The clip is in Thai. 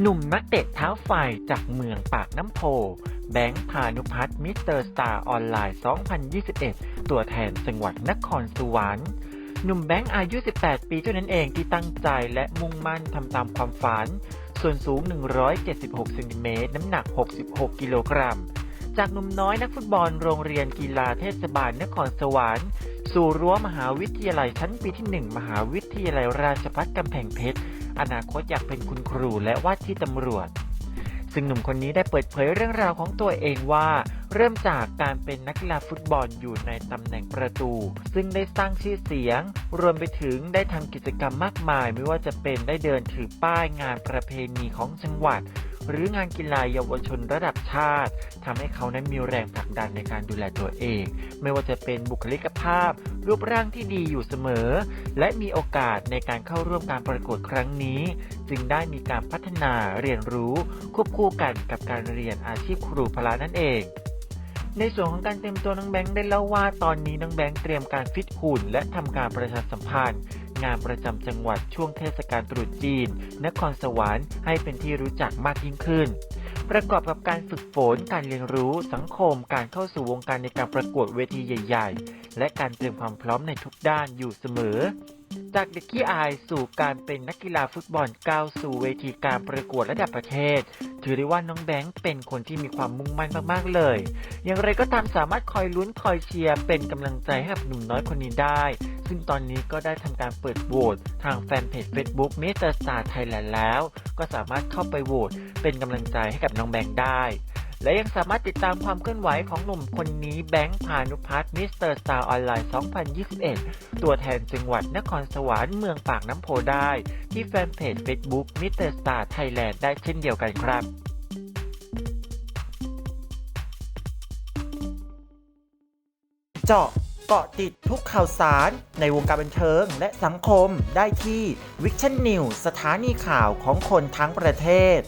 หนุ่มนักเตะเท้าไฟจากเมืองปากน้ำโพ แบงค์พานุพัฒน์มิสเตอร์สตาร์ออนไลน์ 2021 ตัวแทนจังหวัดนครสวรรค์หนุ่มแบงค์อายุ 18 ปีเท่านั้นเองที่ตั้งใจและมุ่งมั่นทำตามความฝัน ส่วนสูง 176เซนติเมตรน้ำหนัก 66 กิโลกรัม จากหนุ่มน้อยนักฟุตบอลโรงเรียนกีฬาเทศบาลนครสวรรค์ สู่รั้วมหาวิทยาลัยชั้นปีที่ 1 มหาวิทยาลัยราชภัฏกำแพงเพชร อนาคตอยากเป็นคุณครูและว่าที่ตำรวจ ซึ่งหนุ่มคนนี้ได้เปิดเผยเรื่องราวของตัวเองว่า เริ่มจากการเป็นนักกีฬาฟุตบอลอยู่ในตำแหน่งประตู ซึ่งได้สร้างชื่อเสียง รวมไปถึงได้ทำกิจกรรมมากมาย ไม่ว่าจะเป็นได้เดินถือป้ายงานประเพณีของจังหวัด หรืองานกีฬาเยาวชนระดับชาติทำให้เขานั้นมีแรงผลักดันในการดูแลตัวเอง ไม่ว่าจะเป็นบุคลิกภาพ รูปร่างที่ดีอยู่เสมอ และมีโอกาสในการเข้าร่วมการประกวดครั้งนี้ จึงได้มีการพัฒนาเรียนรู้ ควบคู่กันกับการเรียนอาชีพครูพละนั่นเองในส่วนของการเตรียมตัวน้องแบงค์ได้เล่าว่าตอนนี้น้องแบงค์เตรียมการฟิตหุ่นและทำการประชาสัมพันธ์ งานประจำจังหวัดช่วงเทศกาลตรุษจีน นครสวรรค์ให้เป็นที่รู้จักมากยิ่งขึ้น ประกอบกับการฝึกฝน การเรียนรู้ สังคม การเข้าสู่วงการในการประกวดเวทีใหญ่ ๆ และการเตรียมความพร้อมในทุกด้านอยู่เสมอ จากเด็กขี้อายสู่การเป็นนักกีฬาฟุตบอลก้าวสู่เวทีการประกวดระดับประเทศ ถือได้ว่าน้องแบงค์เป็นคนที่มีความมุ่งมั่นมากๆเลย อย่างไรก็ตามสามารถคอยลุ้นคอยเชียร์เป็นกำลังใจให้กับหนุ่มน้อยคนนี้ได้ ซึ่งตอนนี้ก็ได้ทำการเปิดโหวตทางแฟนเพจ Facebook m r Star Thailand แล้ว ก็สามารถเข้าไปโหวตเป็นกำลังใจให้กับน้องแบงค์ได้ และยังสามารถติดตามความเคลื่อนไหวของหนุ่มคนนี้แบงค์พานุพัฒน์มิสเตอร์สตาร์ออนไลน์ 2021 ตัวแทนจังหวัดนครสวรรค์เมืองปากน้ำโพได้ ที่แฟนเพจ Facebook m r Star Thailand ได้เช่นเดียวกันครับเจาะเกาะติดทุกข่าวสารในวงการบันเทิงและสังคมได้ที่วิชั่นนิวสถานีข่าวของคนทั้งประเทศ